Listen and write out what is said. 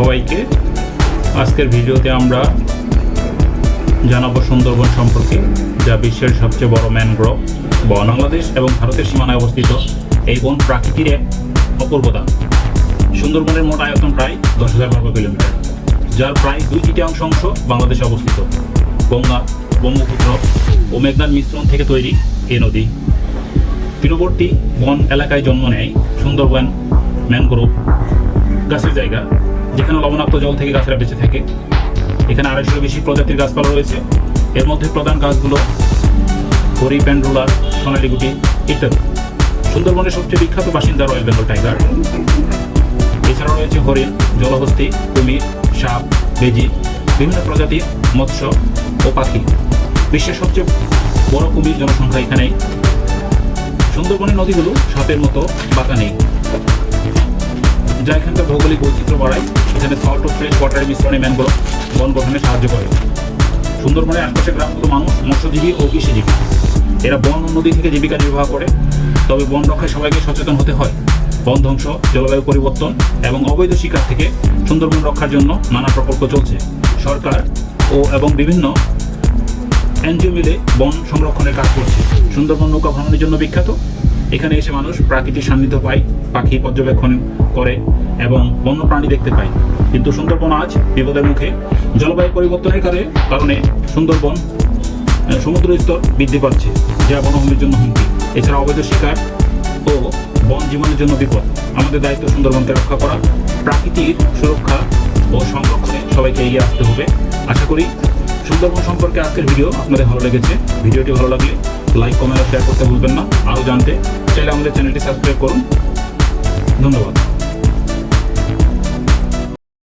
সবাইকে আজকের ভিডিওতে আমরা জানাব সুন্দরবন সম্পর্কে, যা বিশ্বের সবচেয়ে বড় ম্যানগ্রোভ বাংলাদেশ এবং ভারতের সীমানায় অবস্থিত এই বন প্রাকৃতির এক অপূর্বতা। সুন্দরবনের মোট আয়তন প্রায় দশ হাজার বর্গ কিলোমিটার, যার প্রায় দুই তৃতীয়াংশ অংশ বাংলাদেশে অবস্থিত। গঙ্গা, ব্রহ্মপুত্র ও মেঘনার মিশ্রণ থেকে তৈরি এ নদী। তীরবর্তী বন এলাকায় জন্ম নেয় সুন্দরবন ম্যানগ্রোভ গাছের জায়গা। যেখানে লবণাক্ত জল থেকে গাছেরা বেঁচে থাকে। এখানে আড়াইশোর বেশি প্রজাতির গাছপালা রয়েছে। এর মধ্যে প্রধান গাছগুলো হরি প্যান্ডুলার সোনালি গুটি ইত্যাদি। সুন্দরবনের সবচেয়ে বিখ্যাত বাসিন্দা রয়্যাল বেঙ্গল টাইগার। এছাড়াও রয়েছে হরিণ, জলহস্তি, কুমির, সাপ, বেজি, বিভিন্ন প্রজাতির মৎস্য ও পাখি। বিশ্বের সবচেয়ে বড় কুমির জনসংখ্যা এখানেই। সুন্দরবনের নদীগুলো সাপের মতো বাঁকা নেই। যা এখানকার ভৌগোলিক বৈচিত্র্য বাড়ায়, এখানে সল্ট ও ফ্রেশ ওয়াটারের মিশ্রণে ম্যানগ্রোভ বন গঠনে সাহায্য করে। সুন্দরবনের আশপাশের গ্রামগুলো মানুষ মৎস্যজীবী ও কৃষিজীবী। এরা বন নদী থেকে জীবিকা নির্বাহ করে, তবে বন রক্ষায় সবাইকে সচেতন হতে হয়। বন ধ্বংস, জলবায়ু পরিবর্তন এবং অবৈধ শিকার থেকে সুন্দরবন রক্ষার জন্য নানা প্রকল্প চলছে। সরকার ও এবং বিভিন্ন এনজিও মিলে বন সংরক্ষণের কাজ করছে। সুন্দরবন নৌকা ভ্রমণের জন্য বিখ্যাত। এখানে এসে মানুষ প্রাকৃতিক সান্নিধ্য পায়, পাখি পর্যবেক্ষণ করে এবং বন্য প্রাণী দেখতে পায়। কিন্তু সুন্দরবন আজ বিপদের মুখে। জলবায়ু পরিবর্তনের কারণে কারণে সুন্দরবন সমুদ্র স্তর বৃদ্ধি পাচ্ছে, যা বনভূমির জন্য হুমকি। এছাড়া অবৈধ শিকার ও বন জীবনের জন্য বিপদ। আমাদের দায়িত্ব সুন্দরবনকে রক্ষা করা। প্রাকৃতিক সুরক্ষা ও সংরক্ষণে সবাইকে এগিয়ে আসতে হবে। আশা করি সুন্দরবন সম্পর্কে আজকের ভিডিও আপনাদের ভালো লেগেছে। ভিডিওটি ভালো লাগলে লাইক কমেন্ট শেয়ার করতে ভুলবেন না। আরও জানতে চাইলে আমাদের চ্যানেলটি সাবস্ক্রাইব করুন। ধন্যবাদ।